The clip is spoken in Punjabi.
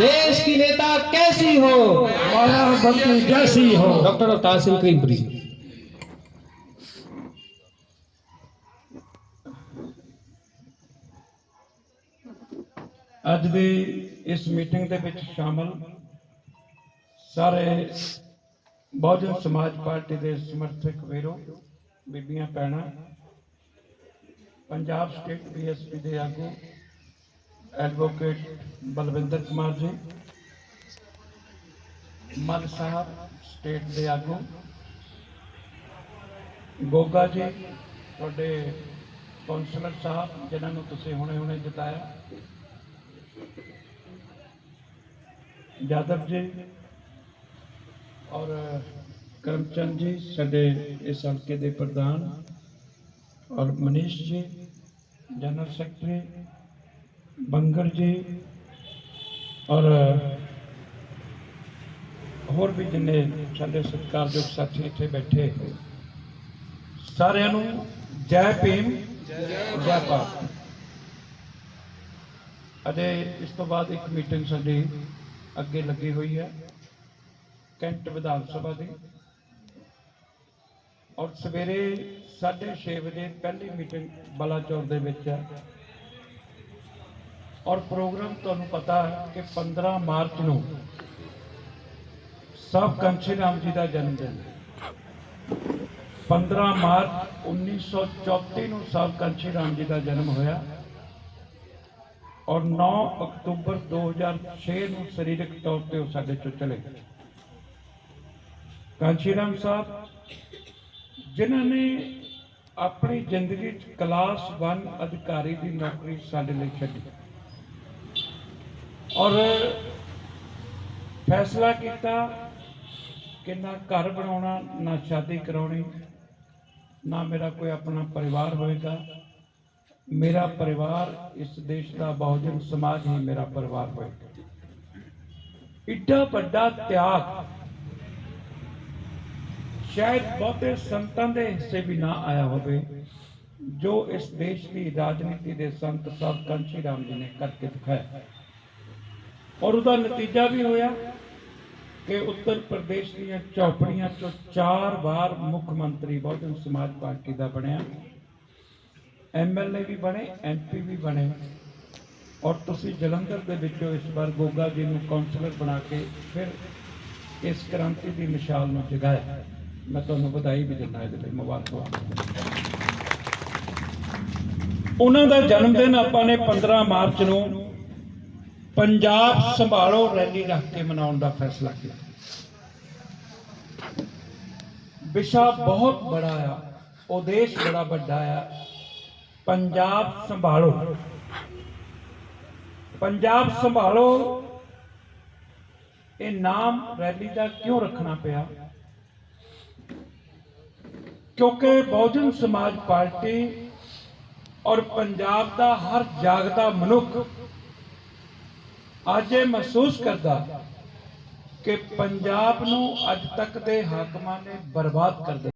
देश की नेता कैसी हो माया भक्ति जैसी हो डॉक्टर अवतार सिंह करीमपुरी ਅੱਜ ਦੀ ਇਸ ਮੀਟਿੰਗ ਦੇ ਵਿੱਚ ਸ਼ਾਮਲ ਸਾਰੇ ਬਹੁਜਨ ਸਮਾਜ ਪਾਰਟੀ ਦੇ ਸਮਰਥਕ ਵੀਰੋ ਬੀਬੀਆਂ ਭੈਣਾਂ ਪੰਜਾਬ ਸਟੇਟ ਬੀਐਸਪੀ ਦੇ ਆਗੂ ਐਡਵੋਕੇਟ ਬਲਵਿੰਦਰ ਕੁਮਾਰ ਜੀ, ਮਲ ਸਾਹਿਬ ਸਟੇਟ ਦੇ ਆਗੂ, ਗੋਗਾ ਜੀ, ਤੁਹਾਡੇ ਕੌਂਸਲਰ ਸਾਹਿਬ, ਜਿਨ੍ਹਾਂ ਨੂੰ ਤੁਸੀਂ ਹੁਣੇ-ਹੁਣੇ ਜਿਤਾਇਆ। ਜਾਦਵ ਜੀ ਔਰ ਕਰਮਚੰਦ ਜੀ, ਸਾਡੇ ਇਸ ਹਲਕੇ ਦੇ ਪ੍ਰਧਾਨ। ਔਰ ਮਨੀਸ਼ ਜੀ, ਜਨਰਲ ਸੈਕਟਰੀ ਬੰਗਰ ਜੀ ਔਰ ਹੋਰ ਵੀ ਜਿੰਨੇ ਸਾਡੇ ਸਤਿਕਾਰਯੋਗ ਸਾਥੀ ਇੱਥੇ ਬੈਠੇ ਸਾਰਿਆਂ ਨੂੰ ਜੈ ਭੀਮ, ਜੈ ਭਾਰਤ। ਅਜੇ ਇਸ ਤੋਂ ਬਾਅਦ ਇੱਕ ਮੀਟਿੰਗ ਸਾਡੀ ਅੱਗੇ ਲੱਗੀ ਹੋਈ ਹੈ, ਕੈਂਟ ਵਿਧਾਨ ਸਭਾ ਦੀ। ਔਰ ਸਵੇਰੇ 6:30 ਵਜੇ ਪਹਿਲੀ ਮੀਟਿੰਗ ਬਲਾਚੌਰ ਦੇ ਵਿੱਚ ਹੈ। ਔਰ ਪ੍ਰੋਗਰਾਮ ਤੁਹਾਨੂੰ ਪਤਾ ਹੈ ਕਿ 15 ਮਾਰਚ ਨੂੰ ਸਭ ਕੰਚੀ ਰਾਮ ਜੀ ਦਾ ਜਨਮ ਦਿਨ ਹੈ। 15 ਮਾਰਚ 1934 ਨੂੰ ਸਾਹਿਬ ਕੰਚੀ ਰਾਮ ਜੀ ਦਾ ਜਨਮ ਹੋਇਆ। ਔਰ 9 ਅਕਤੂਬਰ 2006 ਨੂੰ ਸਰੀਰਕ ਤੌਰ ਤੇ ਉਹ ਸਾਡੇ ਚੋਂ ਚਲੇ ਗਏ। ਕਾਂਸ਼ੀਰਾਮ ਸਾਹਿਬ, ਜਿਨ੍ਹਾਂ ਨੇ ਆਪਣੀ ਜ਼ਿੰਦਗੀ 'ਚ ਕਲਾਸ 1 ਅਧਿਕਾਰੀ ਦੀ ਨੌਕਰੀ ਸਾਡੇ ਲਈ ਛੱਡੀ। ਔਰ ਫੈਸਲਾ ਕੀਤਾ ਕਿ ਨਾ ਘਰ ਬਣਾਉਣਾ, ਨਾ ਸ਼ਾਦੀ ਕਰਾਉਣੀ, ਨਾ ਮੇਰਾ ਕੋਈ ਆਪਣਾ ਪਰਿਵਾਰ ਹੋਏਗਾ। ਮੇਰਾ ਪਰਿਵਾਰ, ਇਸ ਦੇਸ਼ ਦਾ ਬਹੁਜਨ ਸਮਾਜ ਹੀ ਮੇਰਾ ਪਰਿਵਾਰ ਹੋਏਗਾ। ਇੱਡਾ ਵੱਡਾ ਤਿਆਗ ਸ਼ਾਇਦ ਬਹੁਤੇ ਸੰਤਾਂ ਦੇ ਹਿੱਸੇ ਵੀ ਨਾ ਆਇਆ ਹੋਵੇ, ਜੋ ਇਸ ਦੇਸ਼ ਦੀ ਰਾਜਨੀਤੀ ਦੇ ਸੰਤ ਸਾਹਿਬ ਕੰਸ਼ੀ ਰਾਮ ਜੀ ਨੇ ਕਰਕੇ ਦਿਖਾਇਆ। ਔਰ ਉਹਦਾ ਨਤੀਜਾ ਵੀ ਹੋਇਆ ਕਿ ਉੱਤਰ ਪ੍ਰਦੇਸ਼ ਦੀਆਂ ਚੌਪੜੀਆਂ ਤੋਂ ਚਾਰ ਵਾਰ ਮੁੱਖ ਮੰਤਰੀ ਬਹੁਜਨ ਸਮਾਜ ਪਾਰਟੀ ਦਾ ਬਣਿਆ। ਐਮਐਲਏ ਵੀ ਬਣੇ ਐਮਪੀ ਵੀ ਬਣੇ। ਔਰ ਤੁਸੀਂ ਜਲੰਧਰ ਦੇ ਵਿੱਚੋਂ ਇਸ ਵਾਰ ਗੋਗਾ ਜੀ ਨੂੰ ਕਾਉਂਸਲਰ ਬਣਾ ਕੇ ਫਿਰ ਇਸ ਕ੍ਰਾਂਤੀ ਦੀ ਮਿਸਾਲ ਨੂੰ ਜਗਾਇਆ। ਮੈਂ ਤੁਹਾਨੂੰ ਵਧਾਈ ਵੀ ਦਿੰਦਾ ਇਹਦੇ ਲਈ। ਮੁਬਾਰਕਾਂ। ਉਹਨਾਂ ਦਾ ਜਨਮ ਦਿਨ ਆਪਾਂ ਨੇ 15 ਮਾਰਚ ਨੂੰ ਪੰਜਾਬ ਸੰਭਾਲੋ, ਰੈਲੀ ਰੱਖ ਕੇ ਮਨਾਉਣ ਦਾ ਫੈਸਲਾ ਕੀਤਾ। ਵਿਸ਼ਾ ਬਹੁਤ ਬੜਾ ਆ ਉਦੇਸ਼ ਬੜਾ ਵੱਡਾ ਆ। ਪੰਜਾਬ ਸੰਭਾਲੋ। ਪੰਜਾਬ ਸੰਭਾਲੋ, ਇਹ ਨਾਮ ਰੈਲੀ ਦਾ ਕਿਉਂ ਰੱਖਣਾ ਪਿਆ? ਕਿਉਂਕਿ ਬਹੁਜਨ ਸਮਾਜ ਪਾਰਟੀ ਔਰ ਪੰਜਾਬ ਦਾ ਹਰ ਜਾਗਦਾ ਮਨੁੱਖ ਅੱਜ ਇਹ ਮਹਿਸੂਸ ਕਰਦਾ ਕਿ ਪੰਜਾਬ ਨੂੰ ਅੱਜ ਤੱਕ ਦੇ ਹਾਕਮਾਂ ਨੇ ਬਰਬਾਦ ਕਰ ਦਿੱਤਾ।